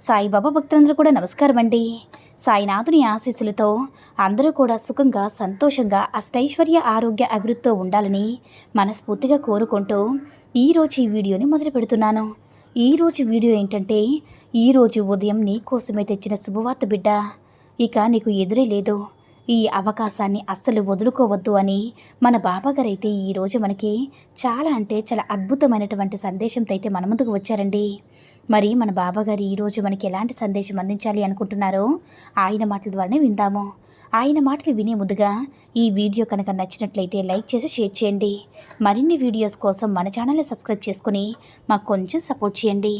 సాయిబాబా భక్తులందరూ కూడా నమస్కారం అండి. సాయినాథుని ఆశీస్సులతో అందరూ కూడా సుఖంగా సంతోషంగా అష్టైశ్వర్య ఆరోగ్య అభివృద్ధితో ఉండాలని మనస్ఫూర్తిగా కోరుకుంటూ ఈరోజు ఈ వీడియోని మొదలు పెడుతున్నాను. ఈరోజు వీడియో ఏంటంటే ఈరోజు ఉదయం నీ కోసమే తెచ్చిన శుభవార్త బిడ్డ. ఇక నీకు ఎదురే లేదు. ఈ అవకాశాన్ని అస్సలు వదులుకోవద్దు అని మన బాబాగారు అయితే ఈరోజు మనకి చాలా అంటే చాలా అద్భుతమైనటువంటి సందేశంతో అయితే మన ముందుకు వచ్చారండి. మరి మన బాబాగారు ఈరోజు మనకి ఎలాంటి సందేశం అందించాలి అనుకుంటున్నారో ఆయన మాటల ద్వారానే విందాము. ఆయన మాటలు వినే ముందుగా ఈ వీడియో కనుక నచ్చినట్లయితే లైక్ చేసి షేర్ చేయండి. మరిన్ని వీడియోస్ కోసం మన ఛానల్ని సబ్స్క్రైబ్ చేసుకుని మాకు కొంచెం సపోర్ట్ చేయండి.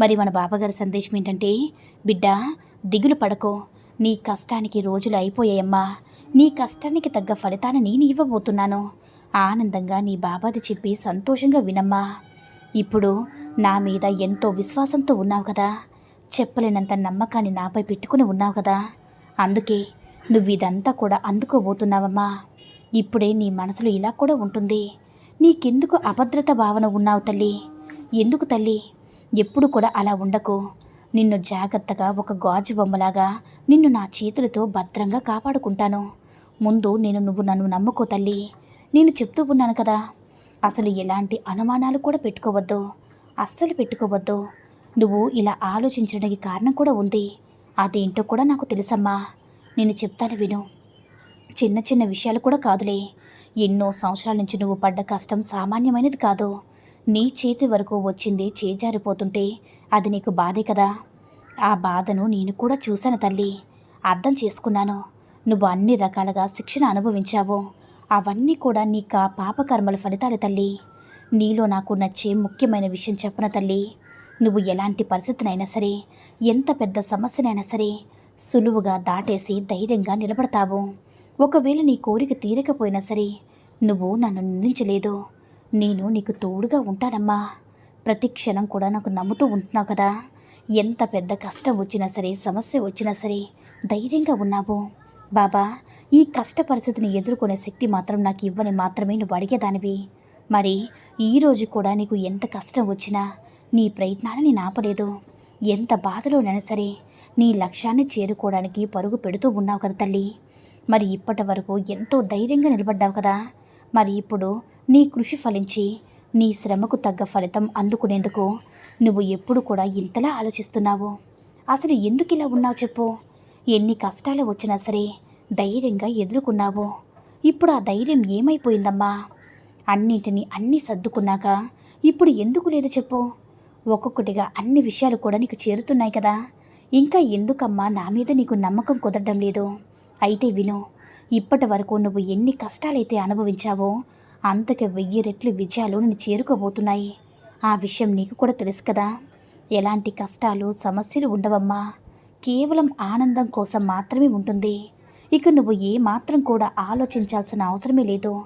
మరి మన బాబాగారి సందేశం ఏంటంటే బిడ్డ దిగులు పడకో. నీ కష్టానికి రోజులు అయిపోయాయమ్మా. నీ కష్టానికి తగ్గ ఫలితాన్ని నేను ఇవ్వబోతున్నాను. ఆనందంగా నీ బాబాది చెప్పి సంతోషంగా వినమ్మా. ఇప్పుడు నా మీద ఎంతో విశ్వాసంతో ఉన్నావు కదా. చెప్పలేనంత నమ్మకాన్ని నాపై పెట్టుకుని ఉన్నావు కదా. అందుకే నువ్వు ఇదంతా కూడా అందుకోబోతున్నావమ్మా. ఇప్పుడే నీ మనసులో ఇలా కూడా ఉంటుంది. నీకెందుకు అభద్రత భావన ఉన్నావు తల్లి? ఎందుకు తల్లి? ఎప్పుడు కూడా అలా ఉండకు. నిన్ను జాగ్రత్తగా ఒక గాజు బొమ్మలాగా నిన్ను నా చేతులతో భద్రంగా కాపాడుకుంటాను. ముందు నేను నువ్వు నన్ను నమ్ముకో తల్లి. నేను చెప్తూ ఉన్నాను కదా. అసలు ఎలాంటి అనుమానాలు కూడా పెట్టుకోవద్దు. అస్సలు పెట్టుకోవద్దు. నువ్వు ఇలా ఆలోచించడానికి కారణం కూడా ఉంది. అదేంటో కూడా నాకు తెలుసమ్మా. నేను చెప్తాను విను. చిన్న చిన్న విషయాలు కూడా కాదులే. ఎన్నో సంవత్సరాల నుంచి నువ్వు పడ్డ కష్టం సామాన్యమైనది కాదు. నీ చేతి వరకు వచ్చింది చేజారిపోతుంటే అది నీకు బాధే కదా? ఆ బాధను నేను కూడా చూశాను తల్లి. అర్థం చేసుకున్నాను. నువ్వు అన్ని రకాలుగా శిక్షణ అనుభవించావు. అవన్నీ కూడా నీకు ఆ పాపకర్మల ఫలితాలు తల్లి. నీలో నాకు నచ్చే ముఖ్యమైన విషయం చెప్పన తల్లి? నువ్వు ఎలాంటి పరిస్థితినైనా సరే ఎంత పెద్ద సమస్యనైనా సరే సులువుగా దాటేసి ధైర్యంగా నిలబడతావు. ఒకవేళ నీ కోరిక తీరకపోయినా సరే నువ్వు నన్ను నిందించలేదు. నేను నీకు తోడుగా ఉంటానమ్మా. ప్రతి క్షణం కూడా నాకు నమ్ముతూ ఉంటున్నావు కదా. ఎంత పెద్ద కష్టం వచ్చినా సరే సమస్య వచ్చినా సరే ధైర్యంగా ఉన్నావు. బాబా ఈ కష్ట పరిస్థితిని ఎదుర్కొనే శక్తి మాత్రం నాకు ఇవ్వని మాత్రమే నువ్వు అడిగేదానివి. మరి ఈరోజు కూడా నీకు ఎంత కష్టం వచ్చినా నీ ప్రయత్నాన్ని నేను ఆపలేదు. ఎంత బాధలోనైనా సరే నీ లక్ష్యాన్ని చేరుకోవడానికి పరుగు పెడుతూ ఉన్నావు కదా తల్లి. మరి ఇప్పటి వరకు ఎంతో ధైర్యంగా నిలబడ్డావు కదా. మరి ఇప్పుడు నీ కృషి ఫలించి నీ శ్రమకు తగ్గ ఫలితం అందుకునేందుకు నువ్వు ఎప్పుడు కూడా ఇంతలా ఆలోచిస్తున్నావు? అసలు ఎందుకు ఇలా ఉన్నావు చెప్పు? ఎన్ని కష్టాలు వచ్చినా సరే ధైర్యంగా ఎదుర్కొన్నావు. ఇప్పుడు ఆ ధైర్యం ఏమైపోయిందమ్మా? అన్నింటినీ అన్నీ సర్దుకున్నాక ఇప్పుడు ఎందుకు లేదు చెప్పు? ఒక్కొక్కటిగా అన్ని విషయాలు కూడా నీకు చేరుతున్నాయి కదా. ఇంకా ఎందుకమ్మా నా మీద నీకు నమ్మకం కుదరడం లేదు? అయితే విను ఇప్పటి వరకు నువ్వు ఎన్ని కష్టాలైతే అనుభవించావో అంతకు వెయ్యి రెట్లు విజయాలు నేను చేరుకోబోతున్నాయి. ఆ విషయం నీకు కూడా తెలుసు కదా. ఎలాంటి కష్టాలు సమస్యలు ఉండవమ్మా. కేవలం ఆనందం కోసం మాత్రమే ఉంటుంది. ఇక నువ్వు ఏ మాత్రం కూడా ఆలోచించాల్సిన అవసరమే లేదు.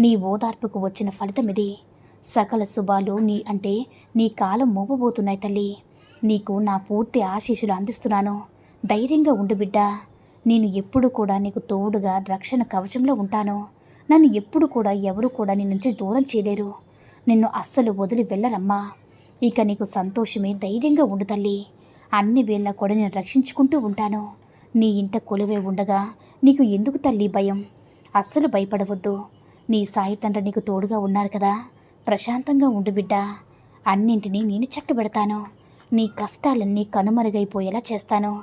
నీ ఓదార్పుకు వచ్చిన ఫలితం ఇది. సకల శుభాలు నీ అంటే నీ కాలం మోపబోతున్నాయి తల్లి. నీకు నా పూర్తి ఆశీస్సులు అందిస్తున్నాను. ధైర్యంగా ఉండు బిడ్డ. నేను ఎప్పుడు కూడా నీకు తోడుగా రక్షణ కవచంలో ఉంటాను. నన్ను ఎప్పుడు కూడా ఎవరు కూడా నీ నుంచి దూరం చేయలేరు. నిన్ను అస్సలు వదిలి వెళ్ళరమ్మా. ఇక నీకు సంతోషమే ధైర్యంగా ఉండు తల్లి. అన్ని వేళ్ళ కూడా నేను రక్షించుకుంటూ ఉంటాను. నీ ఇంట కొలువే ఉండగా నీకు ఎందుకు తల్లి భయం? అస్సలు భయపడవద్దు. నీ సాయి తండ్రి నీకు తోడుగా ఉన్నారు కదా. ప్రశాంతంగా ఉండు బిడ్డ. అన్నింటినీ నేను చక్కబెడతాను. నీ కష్టాలన్నీ కనుమరుగైపోయేలా చేస్తాను.